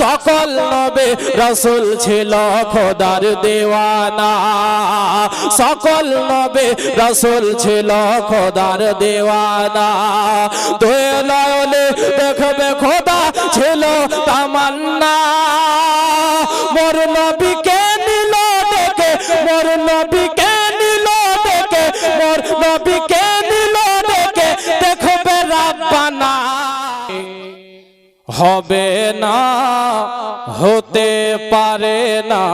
সকল নবে রসুল ছিল খোদার দেওয়ানা। সকল নবে রসুল ছিল খোদার দেওয়ানা। দোয়ে দেখবে খোদা ছিল তামান্না। হবে না হতে পারে না।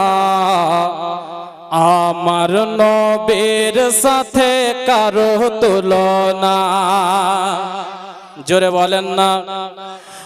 আমার নবীর সাথে কারও তুলনা। জোরে বলেন না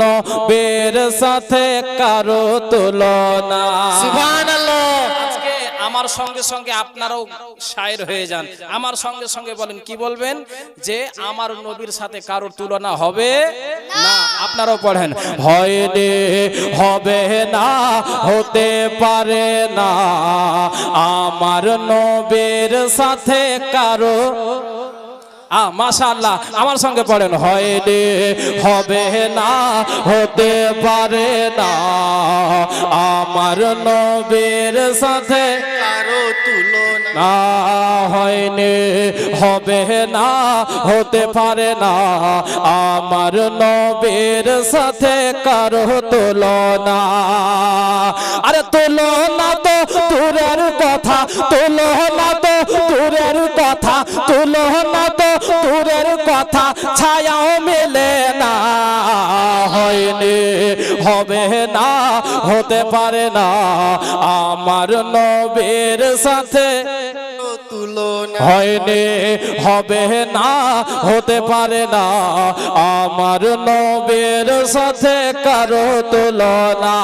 নবের সাথে কারও তুলনা। আজকে আমার সঙ্গে সঙ্গে আপনারাও শায়ের হয়ে যান। আমার সঙ্গে সঙ্গে বলেন কি বলবেন? যে আমার নবীর সাথে কারোর তুলনা হবে না। আপনারাও পড়েন। হয়নি হবে না হতে পারে না। আমার নবীর সাথে কারও আ আমার সঙ্গে পড়েন। হয়নি, হবে না, হতে পারে না। আমার নবীর সাথে কারও তুলনা হয়নি, হবে না, হতে পারে না। আমার নবীর সাথে কারও তুলনা। আরে তুলনা তো দূরের কথা, তুলনা তো কথা ছায়াও মেলে না হয়নি হবে না হতে পারে না। আমার নবীর সাথে হয়নি হবে না হতে পারে না। আমার নবীর সাথে কারও তুলনা।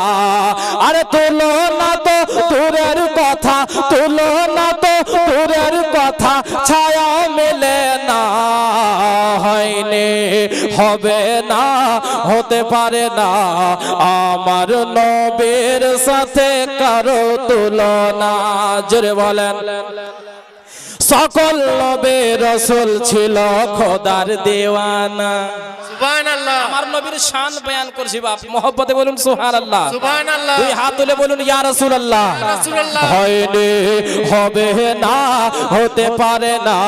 আরে তুলনা তো দূরের কথা তুলনা তো দূরের কথা ছায়া হবে না হতে পারে না। আমার নবীর সাথে কারও তুলনা। জোরে বলেন। সকল নবে রসুল ছিল খোদার দেওয়ানা। আমার নবীর শান বয়ান করছি বাপ মোহব্বতে বলুন দুই হাত তুলে বলুন ইয়া। হয়নি হবে না হতে পারে না।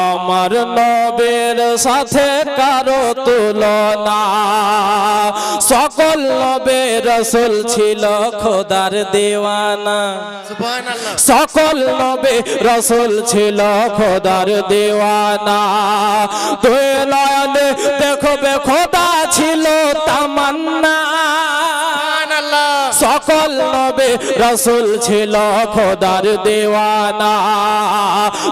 আমার নবীর সাথে কারও তুলনা। সকল নবে রসুল ছিল খোদার দেওয়ানা। সকল নবে রসুল ছিল খোদার দেওয়ানা। তুই নয়নে দেখবে খোদা ছিল তামান্না। সকল নবে রসুল ছিল খোদার দেওয়ানা।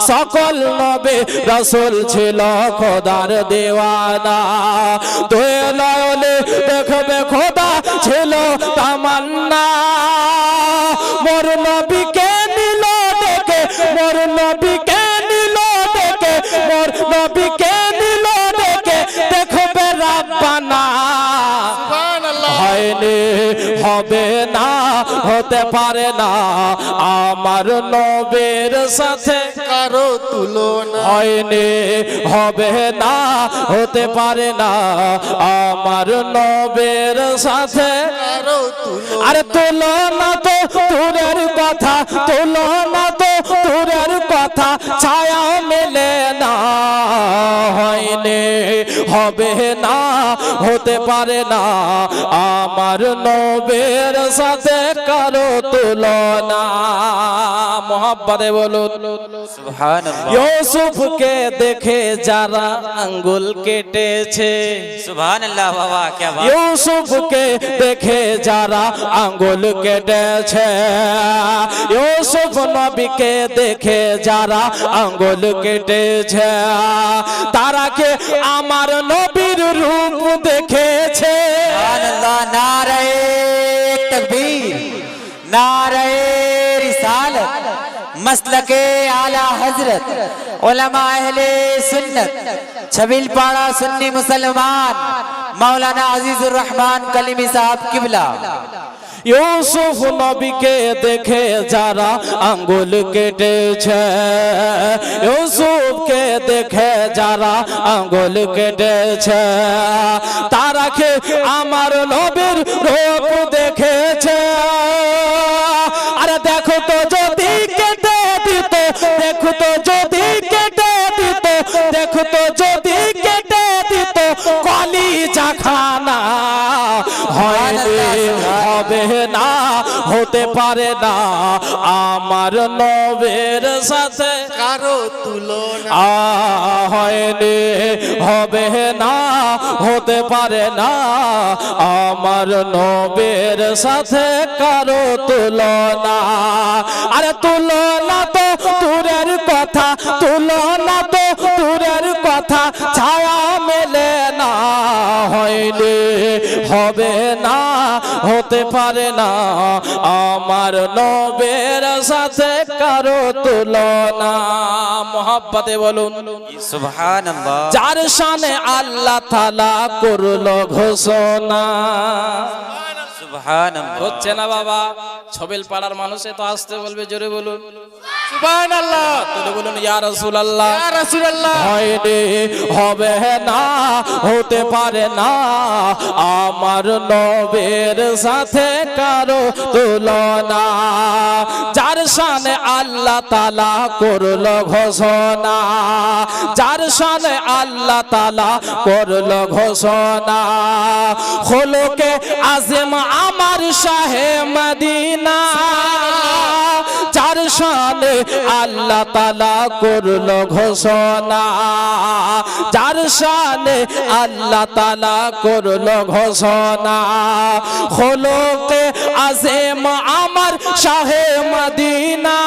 সকল নবে রসুল ছিল খোদার দেওয়ানা। তুই নয়নে দেখবে খোদা ছিল তামান্না। হবে না হতে পারে না। আমার নবের সাথে কারও তুলনা হয়নি হবে না হতে পারে না। আমার নবের সাথে আরে তুলনা তো দূরের কথা তুলনা হয়নি হবে না হতে পারে না। আমার নবের সাথে কারও তুলনা। মোহাব্বাদে বলুন ইউসুফকে দেখে যারা আঙ্গুল কেটেছে ইউসুফকে দেখে যারা আঙ্গুল কেটেছে ইউসুফ নবীকে দেখে যারা আঙ্গুল কেটেছে। তারা কে আমার নবীর রূপ দেখেছে? সুবহানাল্লাহ নারে তাকবীর নারে رسالت مسلک اعلی حضرت علماء اہل سنت چھبیل پاڑا سنی مسلمان مولانا عزیز الرحمان کلیمی صاحب قبلہ ইউসুফ নবীকে দেখে যারা আঙ্গুল কেটেছে, ইউসুফকে দেখে যারা আঙ্গুল কেটেছে, তারা খে আমার নবীর রূপ দেখেছে? আরে দেখো তো যদি কেটে দিত, দেখো তো যদি কেটে দিত, দেখো তো হতে পারে না। আমার নবের সাথে কারও তুলনা হয়নি হবে না হতে পারে না। আমার নবের সাথে কারও তুলনা। আরে তুলনা তো দূরের কথা তুলনা তো হবে না হতে পারে না। আমার নবের সাথে কারও তুলনা। মহাব্বাতে বলুন। যার সানে আল্লাহ থালা করল ঘোষণা। হচ্ছে না বাবা? ছবিল পাড়ার মানুষে তো আসতে বলবে জোরে বলুন। সুবহানাল্লাহ। তুলে বলুন ইয়া রাসূলুল্লাহ ইয়া রাসূলুল্লাহ হয়নি হবে না হতে পারে না। আমার নবের সাথে কারও তুলনা। যার শানে আল্লাহ তালা করল ঘোষণা যার শানে আল্লাহ তালা করল ঘোষণা। হলোকে আজম আমার শাহে মদিনা। শানে আল্লাহ তালা করল ঘোষণা। যার শানে আল্লাহ তালা করল ঘোষণা। হলোকে আজম আমার শাহে মদিনা।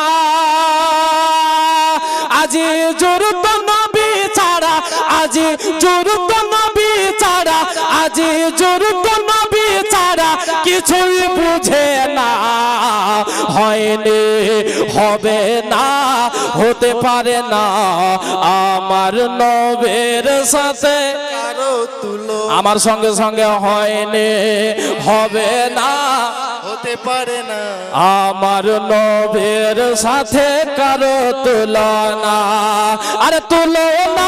আজি জুরত নবী ছাড়া, আজি জুরত নবী ছাড়া আজি জুরত নবী ছাড়া কিছুই বুঝে না। হয়নি হবে না হতে পারে না। আমার নবের সাথে আমার সঙ্গে সঙ্গে হয়নি হবে না। হতে পারে না। আমার নবের সাথে কারও তুলনা আরে তুলনা